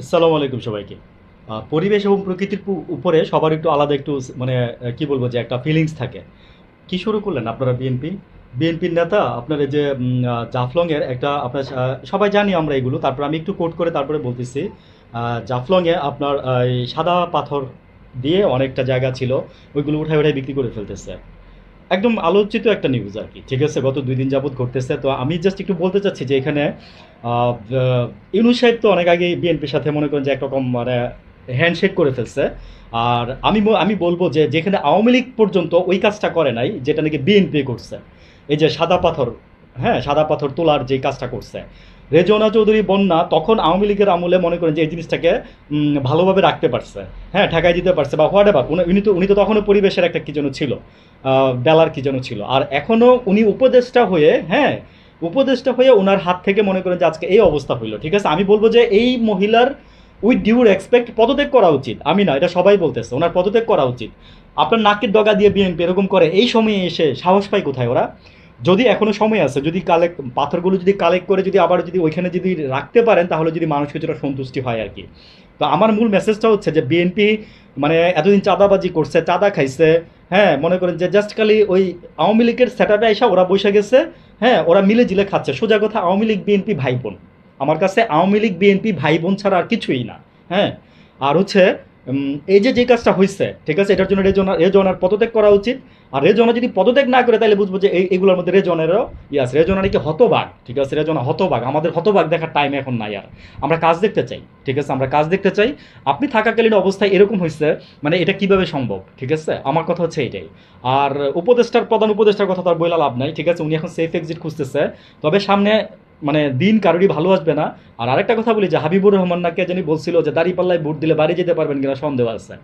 আসসালামু আলাইকুম সবাইকে। পরিবেশ এবং প্রকৃতির উপরে সবার একটু আলাদা একটু মানে কি বলব যে একটা ফিলিংস থাকে। কি শুরু করলেন আপনারা বিএনপি বিএনপির নেতা, আপনার যে জাফলংয়ের একটা আপনার সবাই জানি আমরা এগুলো। তারপর আমি একটু কোট করে তারপরে বলতেছি জাফলংয়ে আপনার সাদা পাথর দিয়ে অনেকটা জায়গা ছিল, ওইগুলো উঠায় উঠায় বিক্রি করে ফেলতেছে। একদম আলোচিত একটা নিউজ আর কি। ঠিক আছে, গত দুই দিন যাবৎ ঘটতেছে। তো আমি জাস্ট একটু বলতে চাচ্ছি যে এখানে ইউনু সাহেব তো অনেক আগে বিএনপির সাথে মনে করেন যে একরকম মানে হ্যান্ডশেক করে ফেলছে। আর আমি আমি বলব যে যেখানে আওয়ামী লীগ পর্যন্ত ওই কাজটা করে নাই, যেটা নাকি বিএনপি করছে। এই যে সাদা পাথর হ্যাঁ সাদা পাথর তোলার যে কাজটা করছে। রেজওয়ানা চৌধুরী বন্যা তখন আওয়ামী লীগের আমলে মনে করেন যে এই জিনিসটাকে ভালোভাবে রাখতে পারছে। হ্যাঁ ঠেকাই দিতে পারছে বা হোয়াট এভার উনি তো উনি তো তখনও পরিবেশের একটা কি যেন ছিল বেলার কি যেন ছিল। আর এখনও উনি উপদেষ্টা হয়ে হ্যাঁ উপদেষ্টা হয়ে ওনার হাত থেকে মনে করেন যে আজকে এই অবস্থা হইল। ঠিক আছে? আমি বলব যে এই মহিলার উইথ ডিউ রেসপেক্ট পদত্যাগ করা উচিত। আমি না, এটা সবাই বলতেছে, ওনার পদত্যাগ করা উচিত। আপনার নাকের ডগা দিয়ে বিএনপি এরকম করে, এই সময়ে এসে সাহস পায় কোথায় ওরা? যদি এখনও সময় আছে, যদি কালেক্ট পাথরগুলো যদি কালেক্ট করে যদি আবার যদি ওইখানে যদি রাখতে পারেন, তাহলে যদি মানুষ কিছুটা সন্তুষ্টি হয় আর কি। তো আমার মূল মেসেজটা হচ্ছে যে বিএনপি মানে এতদিন চাঁদাবাজি করছে, চাঁদা খাইছে হ্যাঁ মনে করেন যে জাস্ট খালি ওই আওয়ামী লীগের আপে এসে ওরা বসে গেছে হ্যাঁ ওরা মিলে জিলে খাচ্ছে। সোজা কথা, আওয়ামী লীগ বিএনপি ভাই বোন। আমার কাছে আওয়ামী লীগ বিএনপি ভাই বোন ছাড়া আর কিছুই না হ্যাঁ। আর হচ্ছে এই যে যে কাজটা হয়েছে ঠিক আছে, এটার জন্য রেজনা রেজনার পদত্যাগ করা উচিত। আর রেজনা যদি পদত্যাগ না করে, তাহলে বুঝব যে এই এগুলোর মধ্যে রেজনেরও ইয়াস রেজনা নাকি হতবাগ ঠিক আছে, রেজনা হতবাগ আমাদের হতবাগ দেখার টাইম এখন নাই আর। আমরা কাজ দেখতে চাই, ঠিক আছে, আমরা কাজ দেখতে চাই। আপনি থাকাকালীন অবস্থায় এরকম হয়েছে মানে এটা কীভাবে সম্ভব, ঠিক আছে? আমার কথা হচ্ছে এটাই। আর উপদেষ্টার প্রধান উপদেষ্টার কথা তার বইলা লাভ নাই, ঠিক আছে, উনি এখন সেফ এক্সিট খুঁজতেছে। তবে সামনে মানে দিন কারোরই ভালো আসবে না। আর আরেকটা কথা বলি যে হাবিবুর রহমান নাকি জানি বলছিল যে দাঁড়িপাল্লায় ভোট দিলে বাড়ি যেতে পারবেন কিনা সন্দেহ আছে।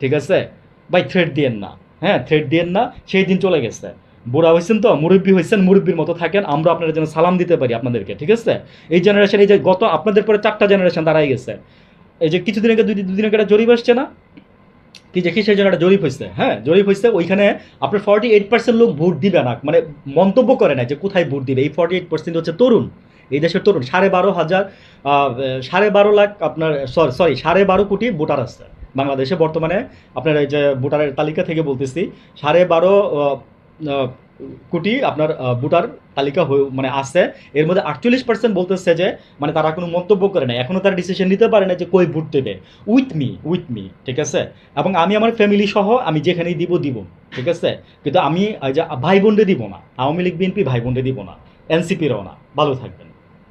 ঠিক আছে? ভাই থ্রেড দিয়েন না। হ্যাঁ থ্রেড দিয়েন না, সেই দিন চলে গেছে। বুড়া হয়েছেন তো, মুরব্বী হয়েছেন মুরব্বীর মতো থাকেন, আমরা আপনারা যেন সালাম দিতে পারি আপনাদেরকে, ঠিক আছে? এই জেনারেশন এই যে গত, আপনাদের পরে চারটা জেনারেশন দাঁড়াই গেছে। এই যে কিছুদিন আগে, দুই দুদিন আগে একটা জরিপ আসছে না? কি দেখি সেই জন্য একটা জরিপ হয়েছে হ্যাঁ জরিপ হয়েছে ওইখানে আপনার ফর্টি এইট পার্সেন্ট লোক ভোট দিবে না মানে মন্তব্য করে না যে কোথায় ভোট দিবে। এই ফর্টি এইট পার্সেন্ট হচ্ছে তরুণ, এই দেশের তরুণ। সাড়ে বারো হাজার সাড়ে বারো লাখ আপনার সরি সরি সাড়ে বারো কোটি ভোটার আছে। বাংলাদেশে বর্তমানে আপনার এই যে ভোটারের তালিকা থেকে বলতেছি, সাড়ে বারো কোটি আপনার ভোটার তালিকা মানে আছে। এর মধ্যে আটচল্লিশ পার্সেন্ট বলতেছে যে মানে তারা কোনো মন্তব্য করে না এখনও তারা ডিসিশন নিতে পারে না যে কই ভোট দেবে। উইথ মি উইথ মি ঠিক আছে? এবং আমি আমার ফ্যামিলি সহ আমি যেখানেই দিব দিব, ঠিক আছে? কিন্তু আমি ভাই বোনরে দিব না। আওয়ামী লীগ বিএনপি ভাই বোনরে দিব না। এনসিপিরও না। ভালো থাকবেন।